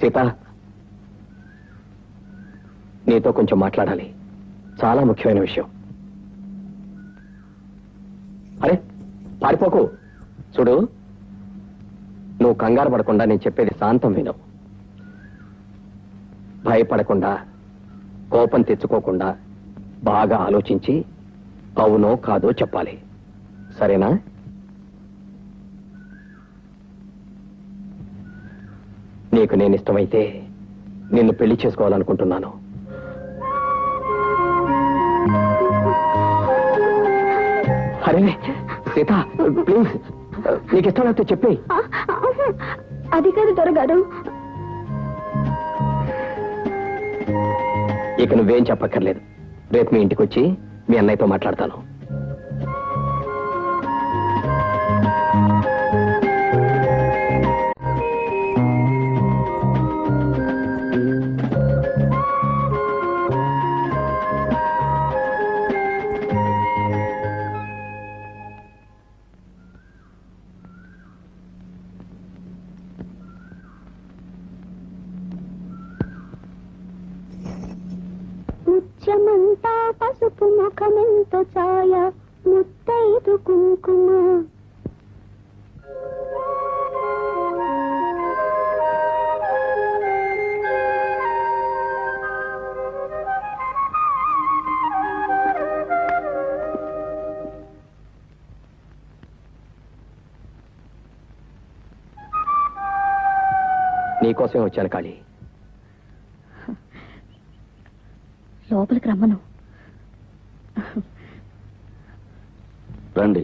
సీత నీతో కొంచెం మాట్లాడాలి. చాలా ముఖ్యమైన విషయం. అరే పారిపోకు. చూడు నువ్వు కంగారు పడకుండా నేను చెప్పేది శాంతం విను. భయపడకుండా కోపం తెచ్చుకోకుండా బాగా ఆలోచించి అవునో కాదో చెప్పాలి. సరేనా? నీకు నేను ఇష్టమైతే నిన్ను పెళ్ళి చేసుకోవాలనుకుంటున్నాను. అరే సీత ప్లీజ్ నీకు ఇష్టం లేకపోతే చెప్పి అది కాదు దొరగారు ఇక నువ్వేం చెప్పక్కర్లేదు. రేపు మీ ఇంటికి వచ్చి మీ అన్నయ్యతో మాట్లాడతాను. ముత్యమంతా పసుపు ముఖమెంత ఛాయ ముత్తైదు కుంకుమ. నీకోసమే వచ్చాను కాళీ. లోపలికి రమ్మను. రండి.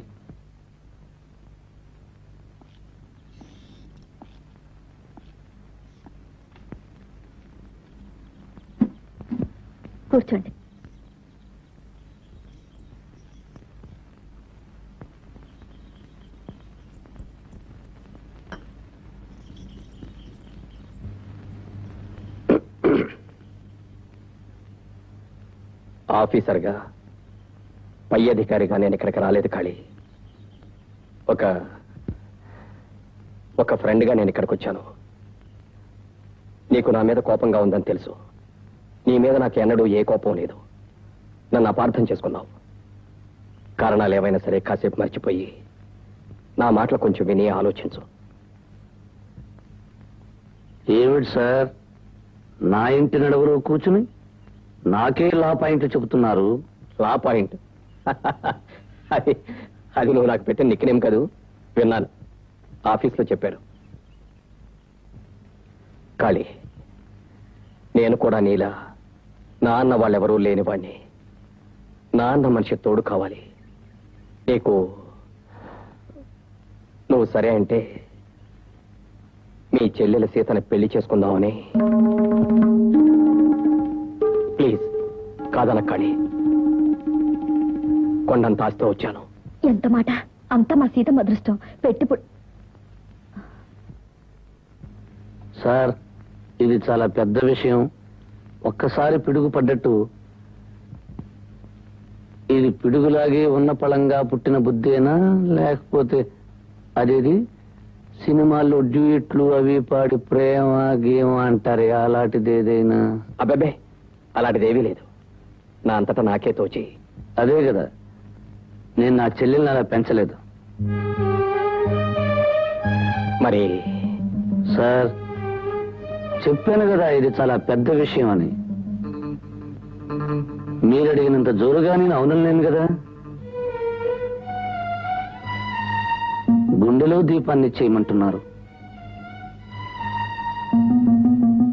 కూర్చోండి. ఆఫీసర్గా పై అధికారిగా నేను ఇక్కడికి రాలేదు ఖాళీ. ఒక ఒక ఫ్రెండ్గా నేను ఇక్కడికి వచ్చాను. నీకు నా మీద కోపంగా ఉందని తెలుసు. నీ మీద నాకు ఎన్నడూ ఏ కోపం లేదు. నన్ను అపార్థం చేసుకున్నావు. కారణాలు ఏవైనా సరే కాసేపు మర్చిపోయి నా మాటలు కొంచెం విని ఆలోచించు. ఏమిటి సార్? నా ఇంటి నడువులో కూర్చుని నాకే లా పాయింట్లు చెబుతున్నారు. Law point. అది అది నువ్వు నాకు పెట్టిన నిక్నేం కదూ? విన్నాను. ఆఫీస్లో చెప్పారు. కాళీ నేను కూడా నీలా. నాన్న వాళ్ళెవరూ లేనివాణ్ణి. నాన్న మనిషి తోడు కావాలి. నీకు నువ్వు సరే అంటే మీ చెల్లెల సీతని పెళ్ళి చేసుకుందామని కాదన కాళీ కొండంత ఆస్తితో వచ్చాను. ఎంత మాట? అంత మా సీత అదృష్టం. పెట్టి సార్ ఇది చాలా పెద్ద విషయం. ఒక్కసారి పిడుగు పడ్డట్టు ఇది పిడుగులాగే ఉన్న పళంగా పుట్టిన బుద్ధేనా? లేకపోతే అదేది? సినిమాల్లో డ్యూయిట్లు అవి పాడి ప్రేమ గేమ అంటారే అలాంటిది ఏదైనా అబ్బబ్బే అలాంటిదేమీ లేదు. నా అంతటా నాకే తోచి. అదే కదా. నేను నా చెల్లెల్ని అలా పెంచలేదు. మరి సార్ చెప్పాను కదా ఇది చాలా పెద్ద విషయం అని. మీరు అడిగినంత జోరుగా నేను అవునలేను కదా. గుండెలో దీపాన్ని చేయమంటున్నారు.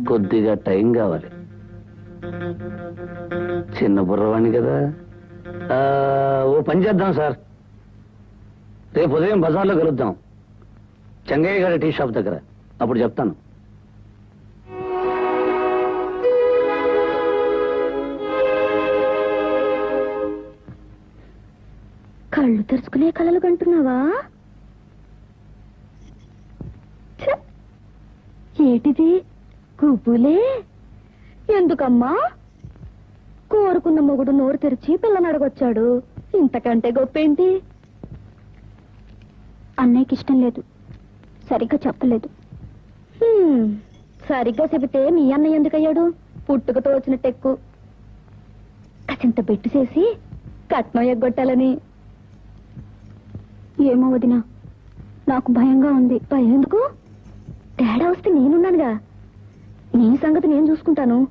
కొద్దిగా టైం కావాలి. చిన్న బుర్రవాణి కదా. ఓ పని చేద్దాం సార్. రేపు ఉదయం బజార్లో కలుద్దాం. చెంగయ్య గారి టీ షాప్ దగ్గర. అప్పుడు చెప్తాను. కళ్ళు తెరుచుకునే కళలు కంటున్నావా? ఏటిది? గుబులే? ఎందుకమ్మా? కోరుకున్న మొగుడు నోరు తెరిచి పిల్లని అడగొచ్చాడు. ఇంతకంటే గొప్పేంటి? అన్నయ్యకి ఇష్టం లేదు. సరిగ్గా చెప్పలేదు. హ్మ్, సరిగ్గా చెబితే మీ అన్నయ్య ఎందుకయ్యాడు? పుట్టుకతో వచ్చిన టెక్కు. కసింత బెట్టు చేసి కట్నం ఎగ్గొట్టాలని. ఏమో వదినా నాకు భయంగా ఉంది. భయం ఎందుకు? తేడా వస్తే నేనున్నానుగా. నీ సంగతి నేను చూసుకుంటాను.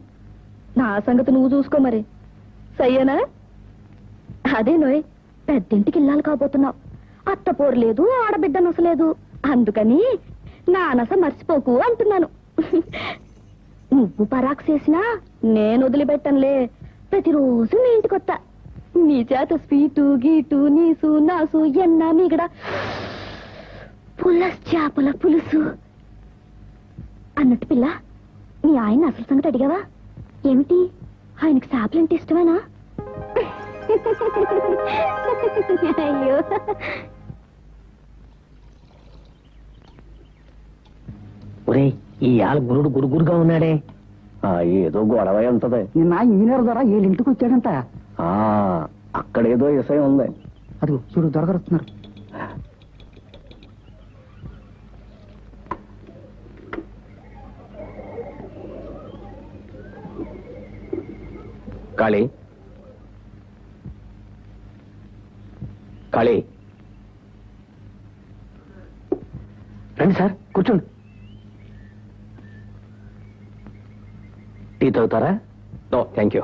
నా సంగతి నువ్వు చూసుకో మరి. సయ్యానా? అదే నోయ్ పెద్దింటికి వెళ్ళాలి కాబోతున్నావు. అత్త పోరు లేదు ఆడబిడ్డ నొసలేదు అందుకని నానస మర్చిపోకు అంటున్నాను. నువ్వు పరాక్స్ చేసినా నేను వదిలిపెట్టనులే. ప్రతిరోజు నీ ఇంటికి వస్తా నీ చేత స్వీటు గీటు నీసు నాసు ఎన్నా మీగడ. పులస్ చేపల పులుసు. అన్నట్టు పిల్ల మీ ఆయన అసలు సంగతి అడిగావా? ఏమిటి? ఆయనకి చేపలంటే ఇష్టమేనా? అయ్యో. ఒరే ఈ ఆల గురుడు గురుగురుగా ఉన్నాడే. ఏదో గొడవ ఉంటది. నిన్న ఇంజనీర్ ద్వారా వీళ్ళ ఇంటికి వచ్చాడంట అక్కడేదో విషయం ఉంది. అది చూడు దొరకరుస్తున్నారు కాళీ. కాళీ. రండి సార్ కూర్చోండి. టీ తాగుతారా? నో థ్యాంక్ యూ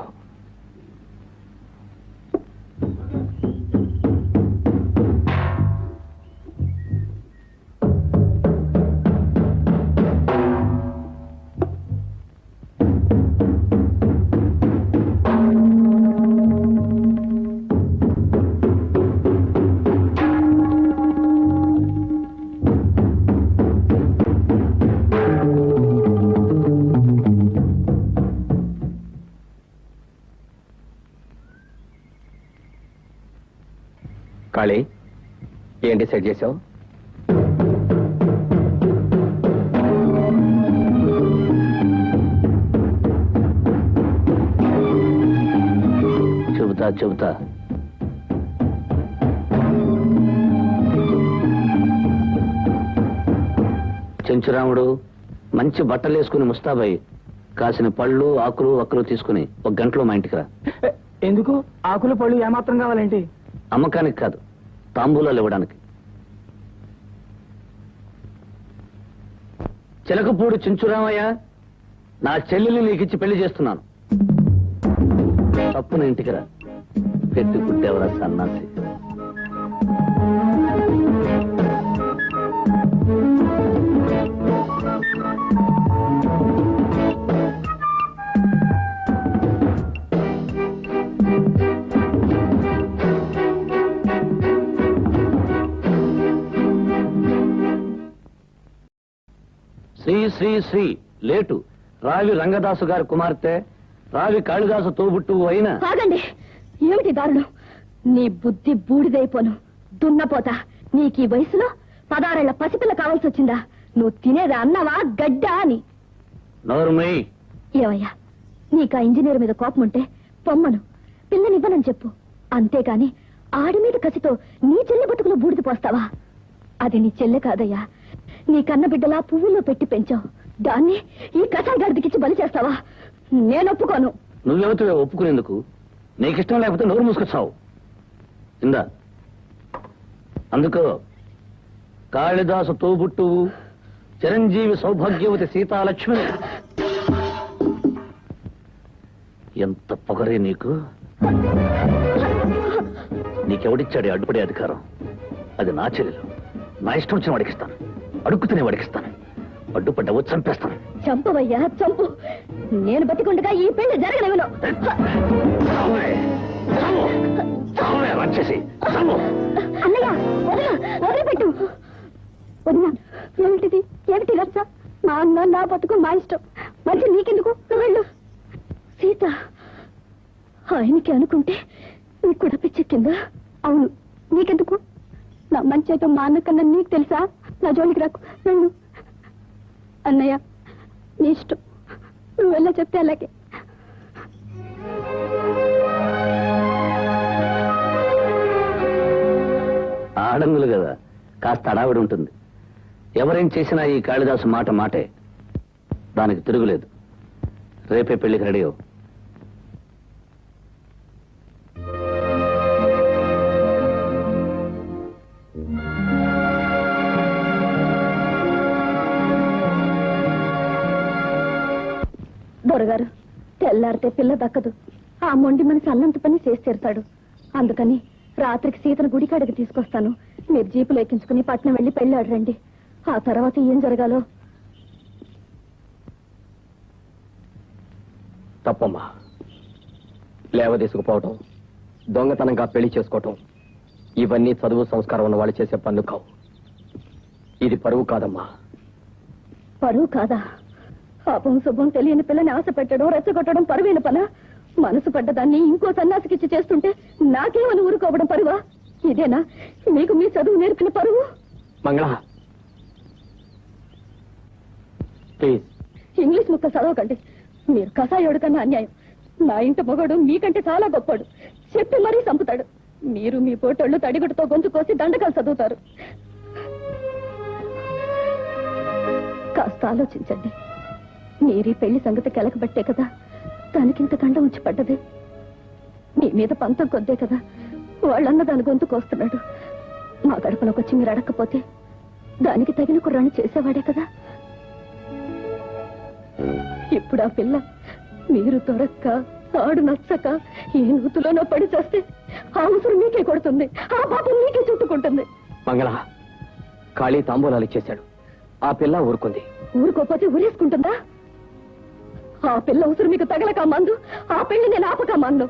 కాళీ ఏం డిసైడ్ చేసావు? చెబుతా చెబుతా. చెంచురాముడు మంచి బట్టలు వేసుకుని ముస్తాబాయి కాసిన పళ్ళు ఆకులు వక్కలు తీసుకుని ఒక గంటలో మా ఇంటికి రా. ఎందుకు? ఆకులు పళ్ళు ఏమాత్రం కావాలేంటి? అమ్మకానికి కాదు తాంబూలాలు ఇవ్వడానికి. చిలకపూడి చించురామయ్య నా చెల్లెలు నీకిచ్చి పెళ్ళి చేస్తున్నాను. తప్పున ఇంటికి రా. పెట్టి పుట్టేవరా సన్నాసి. శ్రీ శ్రీ లేటు. రావి రంగదాసు గారి కుమార్తె రావి కాళిదాసు తోబుట్టు అయిన ఆగండి. ఏమిటి దారుణం? నీ బుద్ధి బూడిదైపోను. దున్నపోతా. నీకు ఈ వయసులో పదారేళ్ళ పసిపిల్ల కావాల్సి వచ్చిందా నువ్వు తినేది అన్నవా గడ్డా అని. ఏవయ్యా నీకు ఆ ఇంజనీర్ మీద కోపం ఉంటే పొమ్మను. పిల్లనివ్వనని చెప్పు. అంతేగాని ఆడి మీద కసితో నీ చెల్లె బతుకులో బూడిద పోస్తావా? అది నీ చెల్లె కాదయ్యా. నీ కన్న బిడ్డలా పువ్వుల్లో పెట్టి పెంచావు. దాన్ని ఈ కసాయి బలి చేస్తావా? నేను ఒప్పుకోను. నువ్వెవతో ఒప్పుకునేందుకు? నీకిష్టం లేకపోతే నోరు మూసుకొచ్చావు. ఇందా. అందుకో కాళిదాసు తోబుట్టువు చిరంజీవి సౌభాగ్యవతి సీతాలక్ష్మి. ఎంత పొగరే నీకు? నీకెవడిచ్చాడు అడ్డుపడే అధికారం? అది నా చెల్లెలు. నా ఇష్టం వచ్చిన వాడికిస్తాను. అడుక్కుతేనే వాడికిస్తాను అడ్డుపడ్డవు చంపేస్తాను. చంపవయ్యా చంపు. నేను బతికుండగా ఈ పెళ్ళి జరగనివ్వను. వచ్చేసి! అన్నయ్య వదిలు వదిలిపెట్టు. వదినా ఏమిటిది? ఏమిటి రచ్చ? మా అన్న నా బతుకు మా ఇష్టం. మంచి నీకెందుకు? నువ్వు వెళ్ళు. సీత ఆయనకి అనుకుంటే నీకు కూడా పిచ్చెక్కిందా? అవును. నీకెందుకు? నా మంచి అయితే మా అన్న కన్నా నీకు తెలుసా? నా జోలికి రాకు. వెళ్ళు. అన్నయ్య నీ ఇష్టం. నువ్వు వెళ్ళ చెప్తే అలాగే. ఆడంగులు కదా. కాస్త అడావిడి ఉంటుంది. ఎవరేం చేసినా ఈ కాళిదాసు మాట మాటే. దానికి తిరుగులేదు. రేపే పెళ్ళికి రెడీ అవు దొరగారు తెల్లారితే పిల్ల దక్కదు. ఆ మొండి మనిషి అల్లంత పని చేసి తీరుతాడు. అందుకని రాత్రికి సీతను గుడికాడికి తీసుకొస్తాను. మీరు జీపులు ఎక్కించుకుని పట్నం వెళ్ళి పెళ్ళాడు రండి ఆ తర్వాత ఏం జరగాలో? తప్పమ్మా. లేవదీసుకుపోవటం దొంగతనంగా పెళ్ళి చేసుకోవటం ఇవన్నీ చదువు సంస్కారం ఉన్న వాళ్ళు చేసే పనులు కావు. ఇది పరువు కాదమ్మా. పరువు కాదా? పాపం శుభం తెలియని పిల్లని ఆశ పెట్టడం రెచ్చగొట్టడం పరువైన పన? మనసు పడ్డదాన్ని ఇంకో సన్యాసికిచ్చి చేస్తుంటే నాకేమని ఊరుకోవడం పరువా? ఇదేనా? మీకు మీ చదువు నేర్పిన పరువు? మంగళ. ప్లీజ్. ఇంగ్లీష్ ముక్క చదవకండి. మీరు కసాయోడు కన్నా అన్యాయం. నా ఇంటి మొగడు మీకంటే చాలా గొప్పడు. చెప్పి మరీ చంపుతాడు. మీరు మీ పోటోళ్ళు తడిగుడితో గొంతు కోసి దండకాలు చదువుతారు. కాస్త ఆలోచించండి. మీరీ పెళ్ళి సంగతి కెలకబట్టే కదా. దానికింత గండ ఉంచి పడ్డది. మీ మీద పంతం కొద్దే కదా. వాళ్ళన్న దాని గొంతు కోస్తున్నాడు. మా గడపలోకి వచ్చి మీరు అడగకపోతే దానికి తగిన కుర్రాన్ని చేసేవాడే కదా. ఇప్పుడు ఆ పిల్ల మీరు దొరక్క ఆడు నచ్చక ఏ నూతులోనో పడి చేస్తే ఆ అవసరం మీకే కొడుతుంది ఆ పాపం మీకే చుట్టుకుంటుంది. మంగళ ఖాళీ తాంబూలాలు ఇచ్చేశాడు. ఆ పిల్ల ఊరుకుంది. ఊరుకోపోతే ఊరేసుకుంటుందా? ఆ పిల్ల ఉసురు మీకు తగలక మందు ఆ పెళ్ళి నేను ఆపక మందు.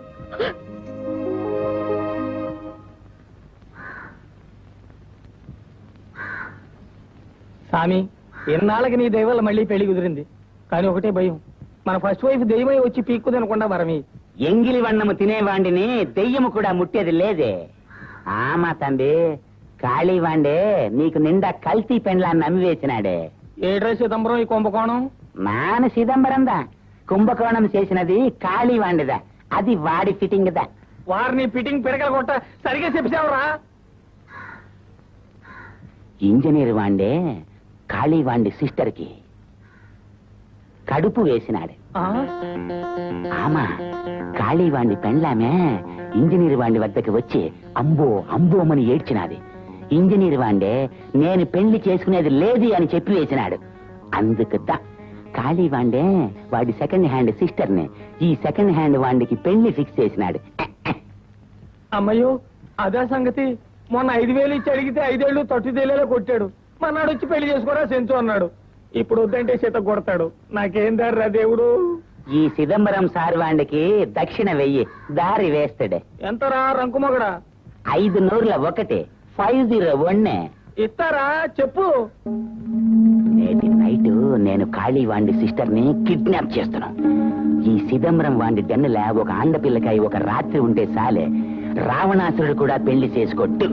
స్వామి ఎన్నాళ్ళకి నీ దైవాల మళ్ళీ పెళ్ళి కుదిరింది. కానీ ఒకటే భయం. మన ఫస్ట్ వైఫ్ దెయ్యమై వచ్చి పీక్కు తినకుండా వరమి. ఎంగిలి వన్నము తినేవాండిని దెయ్యము కూడా ముట్టేది లేదే. ఆమా తంబి కాళీవాండే నీకు నిండా కల్తీ పెండ్లా నమ్మివేసినాడే. ఏడ్రా చిదంబరం ఈ కుంభకోణం నాన చిదంబరందా? కుంభకోణం చేసినది కాళీవాండిదా అది వాడి ఫిట్టింగ్ దా వారిని ఫిట్టింగ్ పిడకల కొట్ట సరిగా చెప్పావురా ఇంజనీర్ వాండే కాళీవాండి సిస్టర్కి కడుపు వేసినాడు. ఆమా కాళీవాండి పెండ్లామే ఇంజనీర్ వాండి వద్దకు వచ్చి అంబో అంబోమని ఏడ్చినాది. ఇంజనీర్ వాండే నేను పెళ్ళి చేసుకునేది లేదు అని చెప్పి వేసినాడు. అందుకు దా కాళీవాండే వాడి సెకండ్ హ్యాండ్ సిస్టర్ని ఈ సెకండ్ హ్యాండ్ వాండికి పెళ్ళి ఫిక్స్ చేసినాడు. అమ్మయ్యో అదే సంగతి. మొన్న ఐదు వేలు ఇచ్చి అడిగితే ఐదేళ్ళు తొట్టి తేలేలో కొట్టాడు. మన్నాడు వచ్చి పెళ్ళి చేసుకోరా సెంచు అన్నాడు. ఇప్పుడు వద్దంటే చేత కొడతాడు. నాకేం దారిరా దేవుడు? ఈ చిదంబరం సార్ వాండికి దక్షిణ వెయ్యి దారి వేస్తాడే. ఎంతరా రంకుమొగడా ఐదు నూర్ల ఒకటి ఫైవ్ జీరో వన్నే. ఇస్తారా? చెప్పు. నేను కాళీ వాండి సిస్టర్ని కిడ్నాప్ చేస్తున్నాను ఈ సిదంబరం వాండి డెన్నెల ఒక ఆండపిల్లకాయ ఒక రాత్రి ఉంటే సాలే రావణాసురుడు కూడా పెళ్ళి చేసుకోట్టు